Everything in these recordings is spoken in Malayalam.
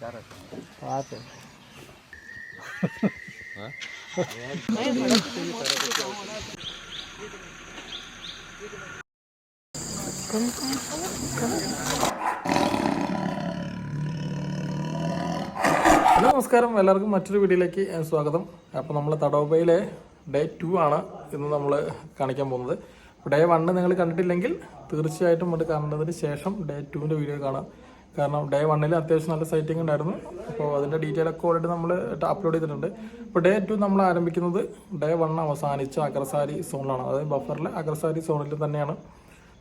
ഹലോ നമസ്കാരം. എല്ലാവർക്കും മറ്റൊരു വീഡിയോയിലേക്ക് സ്വാഗതം. അപ്പോൾ നമ്മൾ തടോബയിലെ ഡേ ടു ആണ് ഇന്ന് നമ്മൾ കാണിക്കാൻ പോകുന്നത്. ഡേ വണ്ണ് നിങ്ങൾ കണ്ടിട്ടില്ലെങ്കിൽ തീർച്ചയായിട്ടും അത് കാണേണ്ടതിന് ശേഷം ഡേ ടുവിന്റെ വീഡിയോ കാണാം. കാരണം ഡേ വണ്ണിൽ അത്യാവശ്യം നല്ല സൈറ്റിംഗ് ഉണ്ടായിരുന്നു. അപ്പോൾ അതിന്റെ ഡീറ്റെയിൽ ഒക്കെ ഓൾറെഡി നമ്മൾ അപ്ലോഡ് ചെയ്തിട്ടുണ്ട്. അപ്പോൾ ഡേ ടു നമ്മൾ ആരംഭിക്കുന്നത് ഡേ വൺ അവസാനിച്ച അഗ്രസാരി സോണിലാണ് അതായത് ബഫറിലെ അഗ്രസാരി സോണിൽ തന്നെയാണ്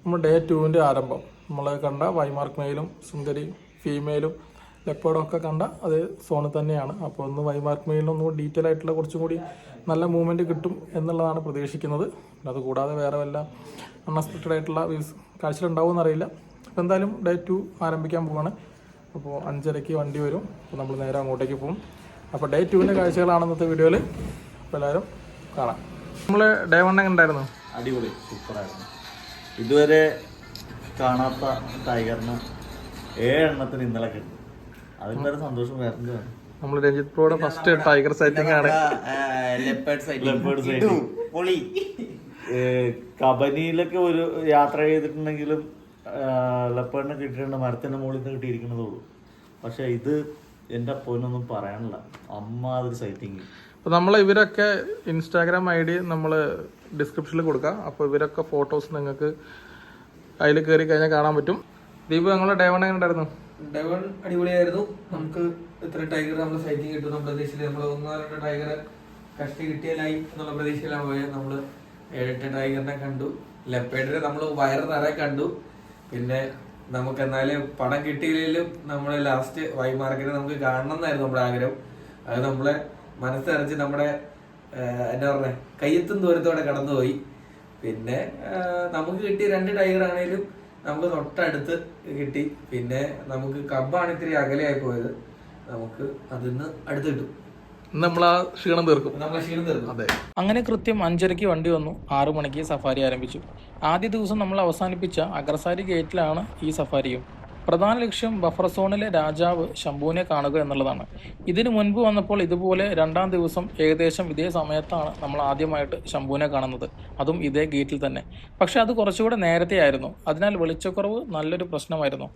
നമ്മൾ ഡേ ടുവിന്റെ ആരംഭം. നമ്മൾ കണ്ട വൈമാർക്ക് മെയിലും സുന്ദരി ഫീമെയിലും ലെപ്പേഡും ഒക്കെ കണ്ട അത് സോണിൽ തന്നെയാണ്. അപ്പോൾ ഒന്ന് വൈമാർക്ക് മെയിലിന് ഒന്നും ഡീറ്റെയിൽ ആയിട്ടുള്ള കുറച്ചും കൂടി നല്ല മൂവ്മെന്റ് കിട്ടും എന്നുള്ളതാണ് പ്രതീക്ഷിക്കുന്നത്. അതുകൂടാതെ കൂടാതെ വേറെ വല്ല അൺഎക്സ്പെക്റ്റഡ് ആയിട്ടുള്ള വ്യൂസ് അറിയില്ല. അപ്പോൾ എന്തായാലും ഡേ ടു ആരംഭിക്കാൻ പോവാണ്. അപ്പോൾ അഞ്ചരയ്ക്ക് വണ്ടി വരും. അപ്പോൾ നമ്മൾ നേരെ അങ്ങോട്ടേക്ക് പോകും. അപ്പോൾ ഡേ ടുവിന്റെ കാഴ്ചകളാണ് ഇന്നത്തെ വീഡിയോയിൽ അപ്പോൾ എല്ലാവരും കാണാം. നമ്മൾ ഡേ വൺ എങ്ങനെ ഉണ്ടായിരുന്നു? അടിപൊളി. സൂപ്പറായിരുന്നു. ഇതുവരെ കാണാത്ത ടൈഗറിന് ഏഴെണ്ണത്തിന് ഇന്നലെ കിട്ടും. അതിന്റെ ഒരു സന്തോഷം വേറെ നമ്മൾ രഞ്ജിത് പ്രോയുടെ ഫസ്റ്റ് ടൈഗർ സൈറ്റിംഗ് ആണ്. കബനിയിലൊക്കെ ഒരു യാത്ര ചെയ്തിട്ടുണ്ടെങ്കിലും ലെപ്പേഡിനെ കിട്ടിയിട്ടുണ്ട് മരത്തിന്റെ മുകളിൽ നിന്ന് കിട്ടിയിരിക്കുന്നതേ ഉള്ളൂ. പക്ഷേ ഇത് എന്റെ അപ്പോനൊന്നും പറയാനില്ല. അമ്മാതിരി സൈറ്റിങ് അപ്പോൾ നമ്മൾ ഇവരൊക്കെ ഇൻസ്റ്റാഗ്രാം ഐ ഡി നമ്മൾ ഡിസ്ക്രിപ്ഷനിൽ കൊടുക്കാം. അപ്പോൾ ഇവരൊക്കെ ഫോട്ടോസ് നിങ്ങൾക്ക് അതിൽ കയറി കഴിഞ്ഞാൽ കാണാൻ പറ്റും. ദീപ് ഞങ്ങളുടെ ഡേവൺ എങ്ങനെ ഉണ്ടായിരുന്നു? ഡെവൺ അടിപൊളിയായിരുന്നു. നമുക്ക് ഇത്ര ടൈഗർ നമ്മൾ സൈറ്റിങ് കിട്ടും. നമ്മുടെ പ്രതീക്ഷയില്ല നമ്മൾ ഒന്നോ രണ്ടോ ടൈഗർ കഷ്ടി കിട്ടിയാലായി എന്നുള്ള പ്രതീക്ഷയിലാണ് പോയത്. നമ്മൾ ഏഴെട്ട് ടൈഗറിനെ കണ്ടു. ലെപ്പേഡിനെ നമ്മൾ വയറ് നിറയെ കണ്ടു. പിന്നെ നമുക്ക് എന്നാലും പണം കിട്ടിയില്ലെങ്കിലും നമ്മുടെ ലാസ്റ്റ് വൈ മാർക്കറ്റ് നമുക്ക് കാണണം എന്നായിരുന്നു നമ്മുടെ ആഗ്രഹം. അത് നമ്മളെ മനസ്സറിച്ച് നമ്മുടെ എന്താ പറഞ്ഞ കയ്യെത്തും ദൂരത്തോടെ കടന്നുപോയി. പിന്നെ നമുക്ക് കിട്ടിയ രണ്ട് ടൈഗർ ആണെങ്കിലും നമുക്ക് തൊട്ടടുത്ത് കിട്ടി. പിന്നെ നമുക്ക് കബ്ബാണ് ഇത്തിരി അകലെയായി പോയത്. നമുക്ക് അതിന്ന് അടുത്ത് കിട്ടും. നമ്മൾ ആ ക്ഷീണം തീർക്കും. അതെ. അങ്ങനെ കൃത്യം അഞ്ചരയ്ക്ക് വണ്ടി വന്നു. ആറു മണിക്ക് സഫാരി ആരംഭിച്ചു. ആദ്യ ദിവസം നമ്മൾ അവസാനിപ്പിച്ച അഗ്രസാരി ഗേറ്റിലാണ് ഈ സഫാരിയും. പ്രധാന ലക്ഷ്യം ബഫർ സോണിലെ രാജാവ് ശംഭുവിനെ കാണുക എന്നുള്ളതാണ്. ഇതിനു മുൻപ് വന്നപ്പോൾ ഇതുപോലെ രണ്ടാം ദിവസം ഏകദേശം ഇതേ സമയത്താണ് നമ്മൾ ആദ്യമായിട്ട് ശംഭുവിനെ കാണുന്നത്. അതും ഇതേ ഗേറ്റിൽ തന്നെ. പക്ഷെ അത് കുറച്ചുകൂടെ നേരത്തെ ആയിരുന്നു. അതിനാൽ വെളിച്ചക്കുറവ് നല്ലൊരു പ്രശ്നമായിരുന്നു.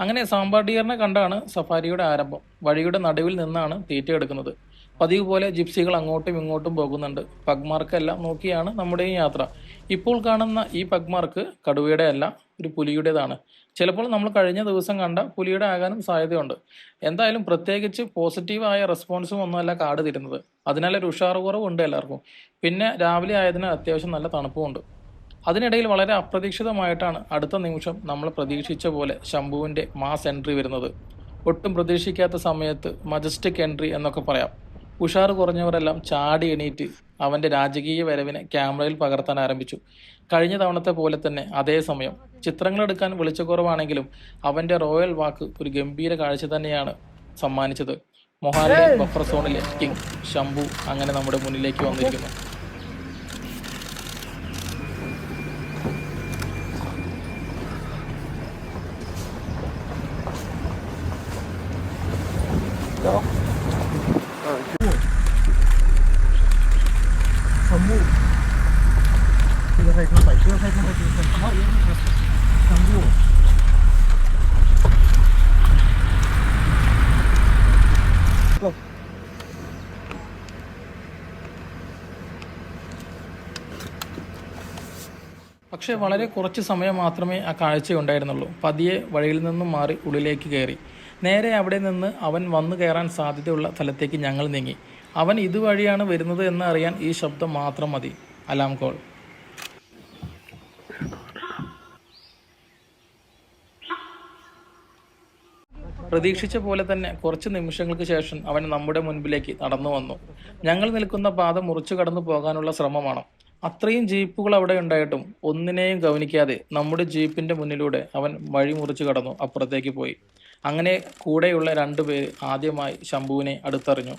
അങ്ങനെ സാമ്പാർ ഡിയറിനെ കണ്ടാണ് സഫാരിയുടെ ആരംഭം. വഴിയുടെ നടുവിൽ നിന്നാണ് തീറ്റ എടുക്കുന്നത് പതിവ് പോലെ ജിപ്സികൾ അങ്ങോട്ടും ഇങ്ങോട്ടും പോകുന്നുണ്ട്. പഗ്മാർക്കെല്ലാം നോക്കിയാണ് നമ്മുടെയും യാത്ര. ഇപ്പോൾ കാണുന്ന ഈ പഗ്മാർക്ക് കടുവയുടെ അല്ല ഒരു പുലിയുടേതാണ്. ചിലപ്പോൾ നമ്മൾ കഴിഞ്ഞ ദിവസം കണ്ട പുലിയുടെ ആകാനും സാധ്യതയുണ്ട്. എന്തായാലും പ്രത്യേകിച്ച് പോസിറ്റീവായ റെസ്പോൺസും ഒന്നുമല്ല കാട് തരുന്നത്. അതിനാൽ ഒരു ഉഷാറ് കുറവുണ്ട് എല്ലാവർക്കും. പിന്നെ രാവിലെ ആയതിനാൽ അത്യാവശ്യം നല്ല തണുപ്പുമുണ്ട്. അതിനിടയിൽ വളരെ അപ്രതീക്ഷിതമായിട്ടാണ് അടുത്ത നിമിഷം നമ്മൾ പ്രതീക്ഷിച്ച പോലെ ശംഭുവിന്റെ മാസ് എൻട്രി വരുന്നത്. ഒട്ടും പ്രതീക്ഷിക്കാത്ത സമയത്ത് മജസ്റ്റിക് എൻട്രി എന്നൊക്കെ പറയാം. ഉഷാറ് കുറഞ്ഞവരെല്ലാം ചാടി എണീറ്റ് അവന്റെ രാജകീയ വരവിനെ ക്യാമറയിൽ പകർത്താൻ ആരംഭിച്ചു. കഴിഞ്ഞ തവണത്തെ പോലെ തന്നെ അതേസമയം ചിത്രങ്ങളെടുക്കാൻ വെളിച്ചക്കുറവാണെങ്കിലും അവന്റെ റോയൽ വാക്ക് ഒരു ഗംഭീര കാഴ്ച തന്നെയാണ് സമ്മാനിച്ചത്. മൊഹാലിലെ ബഫർ സോണിലെ കിങ് ശംഭു അങ്ങനെ നമ്മുടെ മുന്നിലേക്ക് വന്നിരിക്കുന്നു. പക്ഷേ വളരെ കുറച്ച് സമയം മാത്രമേ ആ കാഴ്ചയുണ്ടായിരുന്നുള്ളൂ പതിയെ വഴിയിൽ നിന്നും മാറി ഉള്ളിലേക്ക് കയറി. നേരെ അവിടെ നിന്ന് അവൻ വന്നു കയറാൻ സാധ്യതയുള്ള സ്ഥലത്തേക്ക് ഞങ്ങൾ നീങ്ങി. അവൻ ഇതുവഴിയാണ് വരുന്നത് എന്ന് അറിയാൻ ഈ ശബ്ദം മാത്രം മതി. Alarm call. പ്രതീക്ഷിച്ച പോലെ തന്നെ കുറച്ച് നിമിഷങ്ങൾക്ക് ശേഷം അവൻ നമ്മുടെ മുൻപിലേക്ക് നടന്നു വന്നു. ഞങ്ങൾ നിൽക്കുന്ന പാത മുറിച്ചു കടന്നു പോകാനുള്ള ശ്രമമാണ്. അത്രയും ജീപ്പുകൾ അവിടെ ഉണ്ടായിട്ടും ഒന്നിനെയും ഗവനിക്കാതെ നമ്മുടെ ജീപ്പിന്റെ മുന്നിലൂടെ അവൻ വഴി മുറിച്ചു കടന്നു അപ്പുറത്തേക്ക് പോയി. അങ്ങനെ കൂടെയുള്ള രണ്ടുപേര് ആദ്യമായി ശംഭുവിനെ അടുത്തറിഞ്ഞു.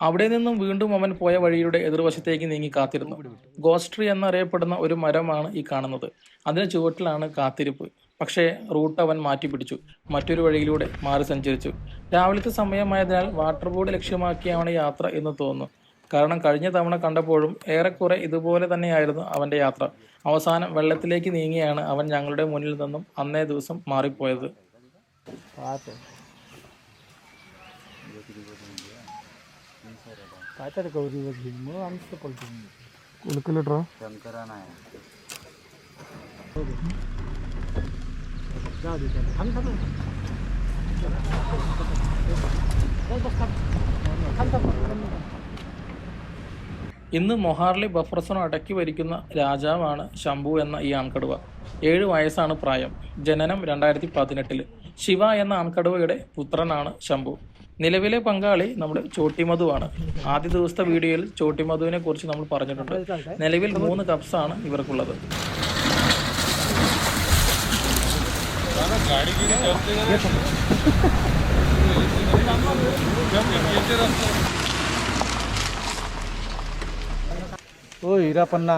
അവിടെ നിന്നും വീണ്ടും അവൻ പോയ വഴിയുടെ എതിർവശത്തേക്ക് നീങ്ങി കാത്തിരുന്നു. ഗോസ്ട്രി എന്നറിയപ്പെടുന്ന ഒരു മരമാണ് ഈ കാണുന്നത്. അതിന് ചുവട്ടിലാണ് കാത്തിരിപ്പ്. പക്ഷേ റൂട്ട് അവൻ മാറ്റി പിടിച്ചു മറ്റൊരു വഴിയിലൂടെ മാറി സഞ്ചരിച്ചു. രാവിലത്തെ സമയമായതിനാൽ വാട്ടർ ബോർഡ് ലക്ഷ്യമാക്കിയാണ് യാത്ര എന്ന് തോന്നുന്നു. കാരണം കഴിഞ്ഞ തവണ കണ്ടപ്പോഴും ഏറെക്കുറെ ഇതുപോലെ തന്നെയായിരുന്നു അവന്റെ യാത്ര. അവസാനം വെള്ളത്തിലേക്ക് നീങ്ങിയാണ് അവൻ ഞങ്ങളുടെ മുന്നിൽ നിന്നും അന്നേ ദിവസം മാറിപ്പോയത്. काय तर गौरी वगैरे मग आमचं पलटून जाऊ दे त्याला. थांब थांब बस, बस, थांब. थांब, थांब, थांब. ഇന്ന് മൊഹാർലി ബഫർസൺ അടക്കി ഭരിക്കുന്ന രാജാവാണ് ശംഭു എന്ന ഈ ആൺകടുവ ഏഴ് വയസ്സാണ് പ്രായം ജനനം രണ്ടായിരത്തി പതിനെട്ടില് ശിവ എന്ന ആൺകടുവയുടെ പുത്രനാണ് ശംഭു നിലവിലെ പങ്കാളി നമ്മുടെ ചോട്ടിമധുവാണ് ആദ്യ ദിവസത്തെ വീഡിയോയിൽ ചോട്ടിമധുവിനെ കുറിച്ച് നമ്മൾ പറഞ്ഞിട്ടുണ്ട് നിലവിൽ മൂന്ന് കപ്സാണ് ഇവർക്കുള്ളത് ओ हिरा पन्ना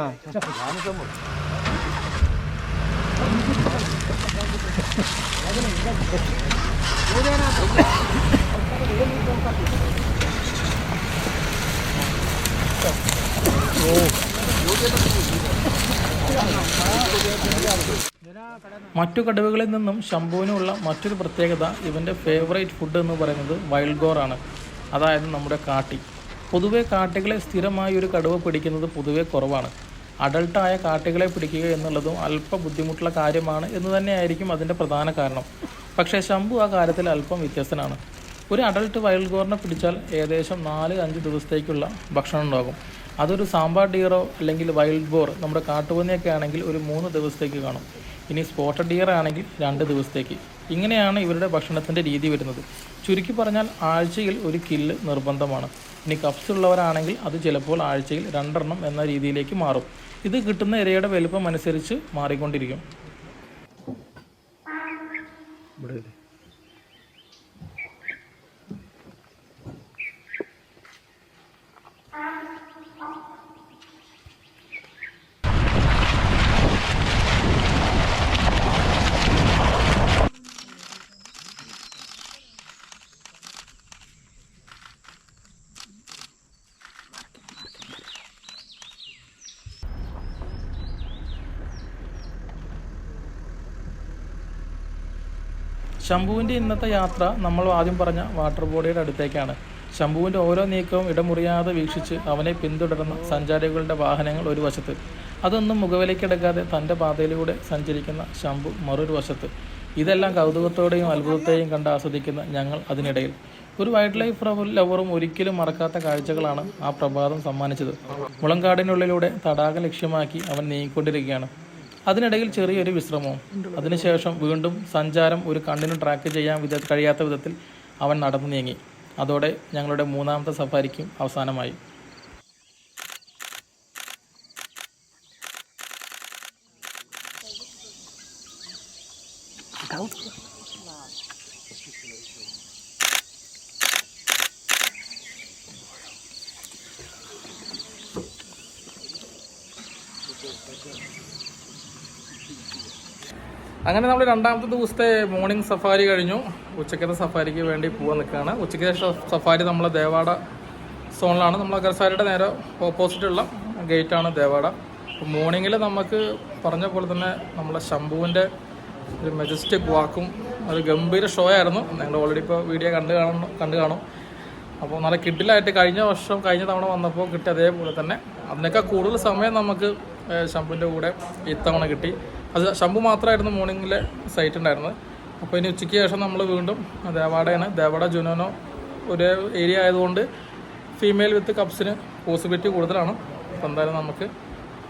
മറ്റു കടവുകളിൽ നിന്നും ശംഭുവിനുള്ള മറ്റൊരു പ്രത്യേകത ഇവന്റെ ഫേവറേറ്റ് ഫുഡ് എന്ന് പറയുന്നത് വൈൽഡ് ഗോറാണ് അതായത് നമ്മുടെ കാട്ടി. പൊതുവേ കാട്ടികളെ സ്ഥിരമായി ഒരു കടുവ പിടിക്കുന്നത് പൊതുവേ കുറവാണ്. അഡൾട്ടായ കാട്ടികളെ പിടിക്കുക എന്നുള്ളതും അല്പ ബുദ്ധിമുട്ടുള്ള കാര്യമാണ് എന്ന് തന്നെയായിരിക്കും അതിന്റെ പ്രധാന കാരണം. പക്ഷേ ശംഭു ആ കാര്യത്തിൽ അല്പം വ്യത്യസ്തനാണ്. ഒരു അഡൾട്ട് വൈൽഡ് ഗോറിനെ പിടിച്ചാൽ ഏകദേശം നാല് അഞ്ച് ദിവസത്തേക്കുള്ള ഭക്ഷണം ഉണ്ടാകും. അതൊരു സാമ്പാർ ഡിയറോ അല്ലെങ്കിൽ വൈൽഡ് ബോർ നമ്മുടെ കാട്ടുപന്നിയൊക്കെ ആണെങ്കിൽ ഒരു മൂന്ന് ദിവസത്തേക്ക് കാണും. ഇനി സ്പോട്ടഡ് ഡിയർ ആണെങ്കിൽ രണ്ട് ദിവസത്തേക്ക്. ഇങ്ങനെയാണ് ഇവരുടെ ഭക്ഷണത്തിന്റെ രീതി വരുന്നത്. ചുരുക്കി പറഞ്ഞാൽ ആഴ്ചയിൽ ഒരു കില്ല് നിർബന്ധമാണ്. ഇനി കപ്സ് ഉള്ളവരാണെങ്കിൽ അത് ചിലപ്പോൾ ആഴ്ചയിൽ രണ്ടെണ്ണം എന്ന രീതിയിലേക്ക് മാറും. ഇത് കിട്ടുന്ന ഇരയുടെ വലുപ്പം അനുസരിച്ച് മാറിക്കൊണ്ടിരിക്കും. ശംഭുവിന്റെ ഇന്നത്തെ യാത്ര നമ്മൾ ആദ്യം പറഞ്ഞ വാട്ടർ ബോഡിയുടെ അടുത്തേക്കാണ്. ശംഭുവിന്റെ ഓരോ നീക്കവും ഇടമുറിയാതെ വീക്ഷിച്ച് അവനെ പിന്തുടരുന്ന സഞ്ചാരികളുടെ വാഹനങ്ങൾ ഒരു വശത്ത്. അതൊന്നും മുഖവിലേക്കെടുക്കാതെ തന്റെ പാതയിലൂടെ സഞ്ചരിക്കുന്ന ശംഭു മറൊരു വശത്ത്. ഇതെല്ലാം കൗതുകത്തോടെയും അത്ഭുതത്തെയും കണ്ട് ആസ്വദിക്കുന്ന ഞങ്ങൾ അതിനിടയിൽ. ഒരു വൈൽഡ് ലൈഫ് ലവറും ഒരിക്കലും മറക്കാത്ത കാഴ്ചകളാണ് ആ പ്രഭാതം സമ്മാനിച്ചത്. മുളങ്കാടിനുള്ളിലൂടെ തടാകം ലക്ഷ്യമാക്കി അവൻ നീങ്ങിക്കൊണ്ടിരിക്കുകയാണ്. അതിനിടയിൽ ചെറിയൊരു വിശ്രമവും. അതിനുശേഷം വീണ്ടും സഞ്ചാരം ഒരു കണ്ണിന് ട്രാക്ക് ചെയ്യാൻ വിധ കഴിയാത്ത വിധത്തിൽ അവൻ നടന്നു നീങ്ങി. അതോടെ ഞങ്ങളുടെ മൂന്നാമത്തെ സഫാരിക്കും അവസാനമായി. അങ്ങനെ നമ്മൾ രണ്ടാമത്തെ ദിവസത്തെ മോർണിംഗ് സഫാരി കഴിഞ്ഞു. ഉച്ചക്കത്തെ സഫാരിക്ക് വേണ്ടി പോകാൻ നിൽക്കുകയാണ്. ഉച്ചക്കത്തെ സഫാരി നമ്മൾ ദേവാട സോണിലാണ് നമ്മൾ അഗർസാരിയുടെ നേരെ ഓപ്പോസിറ്റുള്ള ഗേറ്റാണ് ദേവാട. അപ്പോൾ മോർണിംഗിൽ നമുക്ക് പറഞ്ഞ പോലെ തന്നെ നമ്മളെ ശംഭുവിന്റെ ഒരു മെജസ്റ്റിക് വാക്കും ഒരു ഗംഭീര ഷോ ആയിരുന്നു. നിങ്ങൾ ഓൾറെഡി ഇപ്പോൾ വീഡിയോ കണ്ടു കാണണം കണ്ടു കാണും. അപ്പോൾ നല്ല കിഡിലായിട്ട് കഴിഞ്ഞ വർഷം കഴിഞ്ഞ തവണ വന്നപ്പോൾ കിട്ടിയ അതേപോലെ തന്നെ. അതിനൊക്കെ കൂടുതൽ സമയം നമുക്ക് ശംഭുവിന്റെ കൂടെ ഇത്തവണ കിട്ടി. അത് ശംഭു മാത്രമായിരുന്നു മോർണിംഗിലെ സൈറ്റ് ഉണ്ടായിരുന്നത് അപ്പോൾ ഇനി ഉച്ചയ്ക്ക് ശേഷം നമ്മൾ വീണ്ടും ദേവാടയാണ്. ദേവാട ജുനോനോ ഒരു ഏരിയ ആയതുകൊണ്ട് ഫീമെയിൽ വിത്ത് കപ്സിന് പോസിബിലിറ്റി കൂടുതലാണ്. അപ്പോൾ എന്തായാലും നമുക്ക്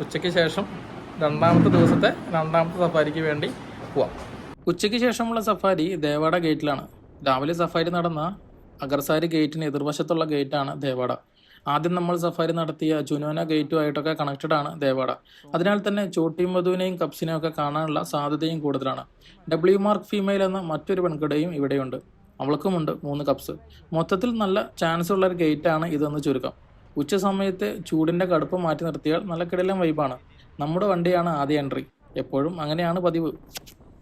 ഉച്ചയ്ക്ക് ശേഷം രണ്ടാമത്തെ ദിവസത്തെ രണ്ടാമത്തെ സഫാരിക്ക് വേണ്ടി പോവാം. ഉച്ചയ്ക്ക് ശേഷമുള്ള സഫാരി ദേവാട ഗേറ്റിലാണ് രാവിലെ സഫാരി നടന്ന അഗർസാരി ഗേറ്റിന് എതിർവശത്തുള്ള ഗേറ്റാണ് ദേവാട. ആദ്യം നമ്മൾ സഫാരി നടത്തിയ ജുനോന ഗേറ്റുമായിട്ടൊക്കെ കണക്റ്റഡ് ആണ് ദേവാഡ അതിനാൽ തന്നെ ചോട്ടിയും മധുവിനെയും കപ്സിനെയും ഒക്കെ കാണാനുള്ള സാധ്യതയും കൂടുതലാണ്. ഡബ്ല്യു മാർക്ക് ഫീമെയിൽ എന്ന മറ്റൊരു പെൺകിടയും ഇവിടെയുണ്ട്. അവൾക്കുമുണ്ട് മൂന്ന് കപ്സ് മൊത്തത്തിൽ നല്ല ചാൻസ് ഉള്ള ഒരു ഗേറ്റ് ആണ് ഇതെന്ന് ചുരുക്കം. ഉച്ച സമയത്ത് ചൂടിന്റെ കടുപ്പ് മാറ്റി നിർത്തിയാൽ നല്ല കിടലം വൈബാണ് നമ്മുടെ വണ്ടിയാണ് ആദ്യ എൻട്രി എപ്പോഴും അങ്ങനെയാണ് പതിവ്.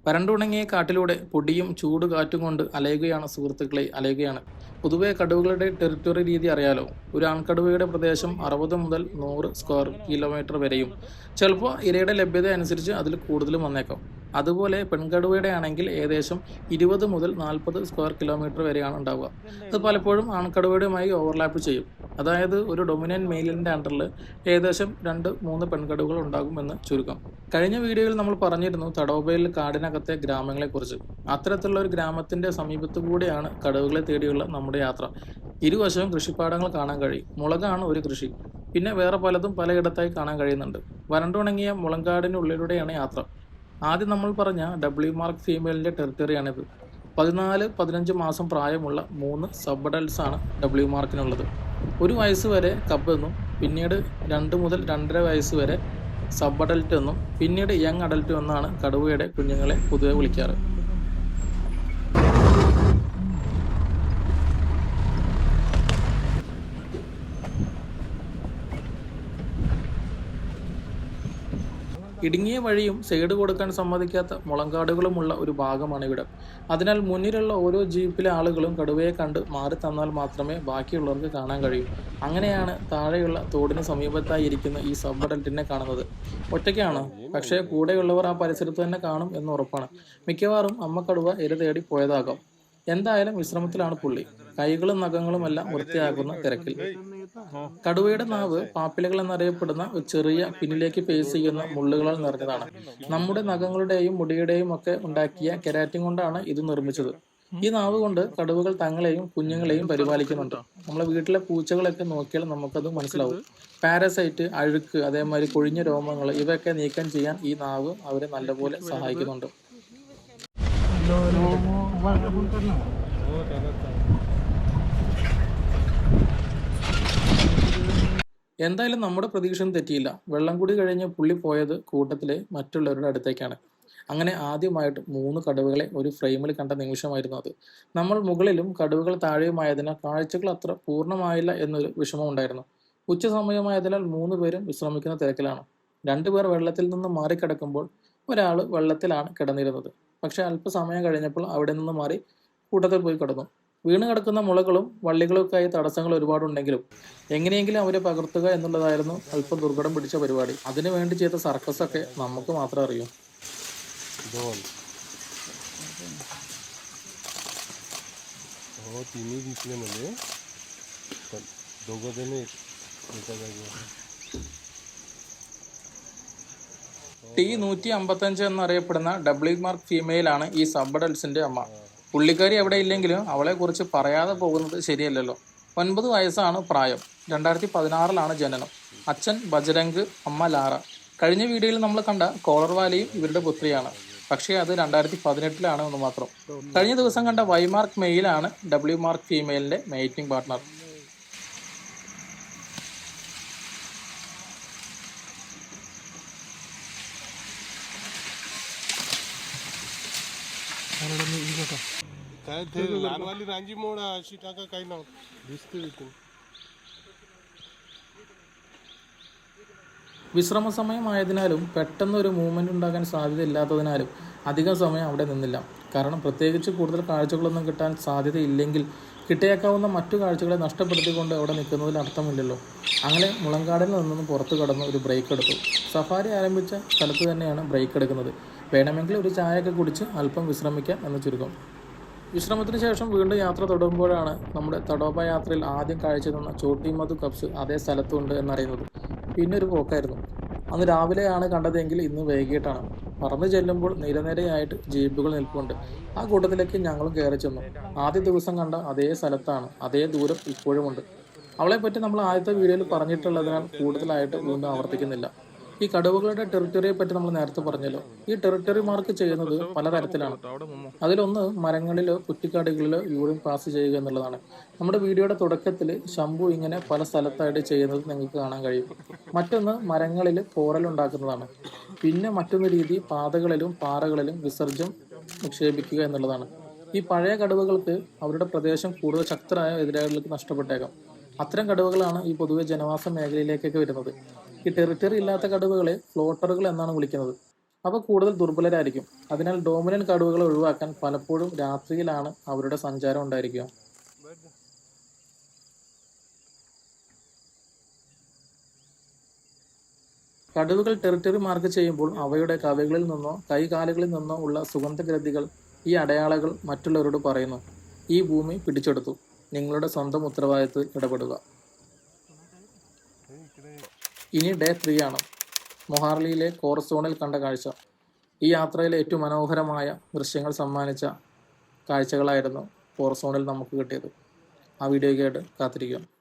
വരണ്ടുണങ്ങിയ കാട്ടിലൂടെ പൊടിയും ചൂട് കാറ്റും കൊണ്ട് അലയുകയാണ് സുഹൃത്തുക്കളെ അലയുകയാണ്. പൊതുവെ കടുവകളുടെ ടെറിറ്ററി രീതി അറിയാലോ. ഒരു ആൺകടുവയുടെ പ്രദേശം അറുപത് മുതൽ നൂറ് സ്ക്വയർ കിലോമീറ്റർ വരെയും. ചിലപ്പോൾ ഇരയുടെ ലഭ്യത അനുസരിച്ച് അതിൽ കൂടുതലും വന്നേക്കാം. അതുപോലെ പെൺകടുവയുടെ ആണെങ്കിൽ ഏകദേശം ഇരുപത് മുതൽ നാൽപ്പത് സ്ക്വയർ കിലോമീറ്റർ വരെയാണ് ഉണ്ടാവുക. അത് പലപ്പോഴും ആൺകടുവയുമായി ഓവർലാപ്പ് ചെയ്യും. അതായത് ഒരു ഡൊമിനന്റ് മെയിലിന്റെ അണ്ടറിൽ ഏകദേശം രണ്ട് മൂന്ന് പെൺകടുവകൾ ഉണ്ടാകുമെന്ന് ചുരുക്കം. കഴിഞ്ഞ വീഡിയോയിൽ നമ്മൾ പറഞ്ഞിരുന്നു തടോബയിൽ കാടിനകത്തെ ഗ്രാമങ്ങളെക്കുറിച്ച്. അത്തരത്തിലുള്ള ഒരു ഗ്രാമത്തിന്റെ സമീപത്തു കൂടെയാണ് കടവുകളെ തേടിയുള്ള നമ്മുടെ യാത്ര. ഇരുവശവും കൃഷിപ്പാടങ്ങൾ കാണാൻ കഴിയും. മുളകാണ് ഒരു കൃഷി. പിന്നെ വേറെ പലതും പലയിടത്തായി കാണാൻ കഴിയുന്നുണ്ട്. വരണ്ടുണങ്ങിയ മുളങ്കാടിനുള്ളിലൂടെയാണ് യാത്ര. ആദ്യം നമ്മൾ പറഞ്ഞ ഡബ്ല്യു മാർക്ക് ഫീമെയിലിന്റെ ടെറിട്ടറിയാണിത് പതിനാല് പതിനഞ്ച് മാസം പ്രായമുള്ള മൂന്ന് സബ് അഡൽസ് ആണ് ഡബ്ല്യു മാർക്കിനുള്ളത് ഒരു വയസ്സ് വരെ കപ്പ് എന്നും പിന്നീട് രണ്ട് മുതൽ രണ്ടര വയസ്സ് വരെ സബ് അഡൽറ്റ് എന്നും പിന്നീട് യങ് അഡൽറ്റ് എന്നാണ് കടുവയുടെ കുഞ്ഞുങ്ങളെ പൊതുവെ വിളിക്കാറ്. ഇടുങ്ങിയ വഴിയും സൈഡ് കൊടുക്കാൻ സമ്മതിക്കാത്ത മുളങ്കാടുകളുമുള്ള ഒരു ഭാഗമാണ് ഇവിടെ അതിനാൽ മുന്നിലുള്ള ഓരോ ജീപ്പിലെ ആളുകളും കടുവയെ കണ്ട് മാറി തന്നാൽ മാത്രമേ ബാക്കിയുള്ളവർക്ക് കാണാൻ കഴിയൂ. അങ്ങനെയാണ് താഴെയുള്ള തോടിന് സമീപത്തായി ഇരിക്കുന്ന ഈ സബ് അഡൽറ്റിനെ കാണുന്നത്. ഒറ്റയ്ക്കാണ്. പക്ഷേ കൂടെയുള്ളവർ ആ പരിസരത്ത് തന്നെ കാണും എന്ന് ഉറപ്പാണ്. മിക്കവാറും അമ്മ കടുവ ഇര തേടി പോയതാകാം. എന്തായാലും വിശ്രമത്തിലാണ് പുള്ളി. കൈകളും നഖങ്ങളും എല്ലാം വൃത്തിയാക്കുന്ന തിരക്കിൽ. കടുവയുടെ നാവ് പാപ്പിലകൾ എന്നറിയപ്പെടുന്ന ഒരു ചെറിയ പിന്നിലേക്ക് പേസ് ചെയ്യുന്ന മുള്ളുകളാൽ നിറഞ്ഞതാണ്. നമ്മുടെ നഖങ്ങളുടെയും മുടിയുടെയും ഒക്കെ ഉണ്ടാക്കിയ കെരാറ്റിൻ കൊണ്ടാണ് ഇത് നിർമ്മിച്ചത്. ഈ നാവ് കൊണ്ട് കടുവകൾ തങ്ങളെയും കുഞ്ഞുങ്ങളെയും പരിപാലിക്കുന്നുണ്ട്. നമ്മളെ വീട്ടിലെ പൂച്ചകളൊക്കെ നോക്കിയാൽ നമുക്കത് മനസ്സിലാവും. പാരസൈറ്റ് അഴുക്ക് അതേമാതിരി കൊഴിഞ്ഞ രോമങ്ങൾ ഇവയൊക്കെ നീക്കം ചെയ്യാൻ ഈ നാവ് അവരെ നല്ലപോലെ സഹായിക്കുന്നുണ്ട്. എന്തായാലും നമ്മുടെ പ്രതീക്ഷയും തെറ്റിയില്ല. വെള്ളം കൂടി കഴിഞ്ഞ് പുള്ളി പോയത് കൂട്ടത്തിലെ മറ്റുള്ളവരുടെ അടുത്തേക്കാണ്. അങ്ങനെ ആദ്യമായിട്ട് മൂന്ന് കടുവകളെ ഒരു ഫ്രെയിമിൽ കണ്ട നിമിഷമായിരുന്നു അത്. നമ്മൾ മുകളിലും കടുവകൾ താഴെയുമായതിനാൽ കാഴ്ചകൾ അത്ര പൂർണമായില്ല എന്നൊരു വിഷമം ഉണ്ടായിരുന്നു. ഉച്ച സമയമായതിനാൽ മൂന്ന് പേരും വിശ്രമിക്കുന്ന തിരക്കിലാണ്. രണ്ടുപേർ വെള്ളത്തിൽ നിന്ന് മാറിക്കിടക്കുമ്പോൾ ഒരാൾ വെള്ളത്തിലാണ് കിടന്നിരുന്നത്. പക്ഷെ അല്പസമയം കഴിഞ്ഞപ്പോൾ അവിടെ നിന്ന് മാറി കൂട്ടത്തിൽ പോയി കിടന്നു. വീണ് കിടക്കുന്ന മുളകളും വള്ളികളൊക്കെയായി തടസ്സങ്ങൾ ഒരുപാടുണ്ടെങ്കിലും എങ്ങനെയെങ്കിലും അവരെ പകർത്തുക എന്നുള്ളതായിരുന്നു അല്പം ദുർഘടം പിടിച്ച പരിപാടി അതിനു വേണ്ടി ചെയ്ത സർക്കസ് ഒക്കെ നമുക്ക് മാത്രം അറിയൂ दोन हो तिन्ही दिसले मला पण दोघं जण एक- एका जागेवर ടി നൂറ്റി അമ്പത്തഞ്ച് എന്നറിയപ്പെടുന്ന ഡബ്ല്യു മാർക്ക് ഫീമെയിൽ ആണ് ഈ സബ് അഡൽസിന്റെ അമ്മ പുള്ളിക്കാരി എവിടെ ഇല്ലെങ്കിലും അവളെ കുറിച്ച് പറയാതെ പോകുന്നത് ശരിയല്ലല്ലോ. ഒൻപത് വയസ്സാണ് പ്രായം. രണ്ടായിരത്തി പതിനാറിലാണ് ജനനം. അച്ഛൻ ബജരംഗ് അമ്മ ലാറ. കഴിഞ്ഞ വീഡിയോയിൽ നമ്മൾ കണ്ട കോളർവാലിയും ഇവരുടെ പുത്രിയാണ്. പക്ഷേ അത് രണ്ടായിരത്തി പതിനെട്ടിലാണ് എന്ന് മാത്രം. കഴിഞ്ഞ ദിവസം കണ്ട വൈമാർക്ക് മെയിലാണ് ഡബ്ല്യു മാർക്ക് ഫീമെയിലിന്റെ മേറ്റിംഗ് പാർട്ട്ണർ काय ते लहानवाली रांजी मोड अशी टाका काही नाव दिसते तिथून വിശ്രമ സമയമായതിനാലും പെട്ടെന്ന് ഒരു മൂവ്മെന്റ് ഉണ്ടാകാൻ സാധ്യതയില്ലാത്തതിനാലും അധികം സമയം അവിടെ നിന്നില്ല കാരണം പ്രത്യേകിച്ച് കൂടുതൽ കാഴ്ചകളൊന്നും കിട്ടാൻ സാധ്യതയില്ലെങ്കിൽ കിട്ടിയേക്കാവുന്ന മറ്റു കാഴ്ചകളെ നഷ്ടപ്പെടുത്തിക്കൊണ്ട് അവിടെ നിൽക്കുന്നതിൽ അർത്ഥമില്ലല്ലോ അങ്ങനെ മുളങ്കാടിൽ നിന്നും പുറത്തു കടന്ന് ഒരു ബ്രേക്ക് എടുത്തു സഫാരി ആരംഭിച്ച സ്ഥലത്ത് തന്നെയാണ് ബ്രേക്ക് എടുക്കുന്നത് വേണമെങ്കിൽ ഒരു ചായയൊക്കെ കുടിച്ച് അല്പം വിശ്രമിക്കാം എന്ന് ചുരുക്കം വിശ്രമത്തിന് ശേഷം വീണ്ടും യാത്ര തുടരുമ്പോഴാണ് നമ്മുടെ തടോബ യാത്രയിൽ ആദ്യം കാഴ്ച തന്ന ചോട്ടി മധു കപ്സ് അതേ സ്ഥലത്തുണ്ട് എന്നറിയുന്നത്. പിന്നെ ഒരു പോക്കായിരുന്നു. അന്ന് രാവിലെയാണ് കണ്ടതെങ്കിൽ ഇന്ന് വൈകിട്ടാണ്. പറന്നു ചെല്ലുമ്പോൾ നിരനിരയായിട്ട് ജീപ്പുകൾ നിൽപ്പുണ്ട്. ആ കൂട്ടത്തിലേക്ക് ഞങ്ങളും കയറി ചെന്നു. ആദ്യ ദിവസം കണ്ട അതേ സ്ഥലത്താണ്. അതേ ദൂരം ഇപ്പോഴുമുണ്ട്. അവളെപ്പറ്റി പറ്റി നമ്മൾ ആദ്യത്തെ വീഡിയോയിൽ പറഞ്ഞിട്ടുള്ളതിനാൽ കൂടുതലായിട്ട് വീണ്ടും ആവർത്തിക്കുന്നില്ല. ഈ കടുവകളുടെ ടെറിട്ടറിയെ പറ്റി നമ്മൾ നേരത്തെ പറഞ്ഞല്ലോ. ഈ ടെറിട്ടറി മാർക്ക് ചെയ്യുന്നത് പലതരത്തിലാണ്. അതിലൊന്ന് മരങ്ങളിലോ കുറ്റിക്കാടുകളിലോ യൂറിൻ പാസ് ചെയ്യുക എന്നുള്ളതാണ്. നമ്മുടെ വീഡിയോയുടെ തുടക്കത്തിൽ ശംഭു ഇങ്ങനെ പല സ്ഥലത്തായിട്ട് ചെയ്യുന്നത് നിങ്ങൾക്ക് കാണാൻ കഴിയും. മറ്റൊന്ന് മരങ്ങളിൽ പോറലുണ്ടാക്കുന്നതാണ് പിന്നെ മറ്റൊന്ന് രീതി പാതകളിലും പാറകളിലും വിസർജ്യം നിക്ഷേപിക്കുക എന്നുള്ളതാണ്. ഈ പഴയ കടുവകൾക്ക് അവരുടെ പ്രദേശം കൂടുതൽ ശക്തരായ എതിരാളികൾക്ക് നഷ്ടപ്പെട്ടേക്കാം. അത്തരം കടുവകളാണ് ഈ പൊതുവെ ജനവാസ മേഖലയിലേക്കൊക്കെ വരുന്നത്. ഈ ടെറിറ്ററി ഇല്ലാത്ത കടുവകളെ ഫ്ലോട്ടറുകൾ എന്നാണ് വിളിക്കുന്നത്. അവ കൂടുതൽ ദുർബലരായിരിക്കും. അതിനാൽ ഡോമിനൻ കടുവകളെ ഒഴിവാക്കാൻ പലപ്പോഴും രാത്രിയിലാണ് അവരുടെ സഞ്ചാരം ഉണ്ടായിരിക്കുക. കടുവകൾ ടെറിറ്ററി മാർക്ക് ചെയ്യുമ്പോൾ അവയുടെ കവികളിൽ നിന്നോ കൈകാലുകളിൽ നിന്നോ ഉള്ള സുഗന്ധഗ്രന്ഥികൾ ഈ അടയാളകൾ മറ്റുള്ളവരോട് പറയുന്നു. ഈ ഭൂമി പിടിച്ചെടുത്തു. നിങ്ങളുടെ സ്വന്തം ഉത്തരവാദിത്തത്തിൽ ഇടപെടുക. ഇനി ഡേ ത്രീ ആണ്. മൊഹാർലിയിലെ കോറസോണിൽ കണ്ട കാഴ്ച. ഈ യാത്രയിലെ ഏറ്റവും മനോഹരമായ ദൃശ്യങ്ങൾ സമ്മാനിച്ച കാഴ്ചകളായിരുന്നു കോറസോണിൽ നമുക്ക് കിട്ടിയത്. ആ വീഡിയോ കേട്ട് കാത്തിരിക്കുക.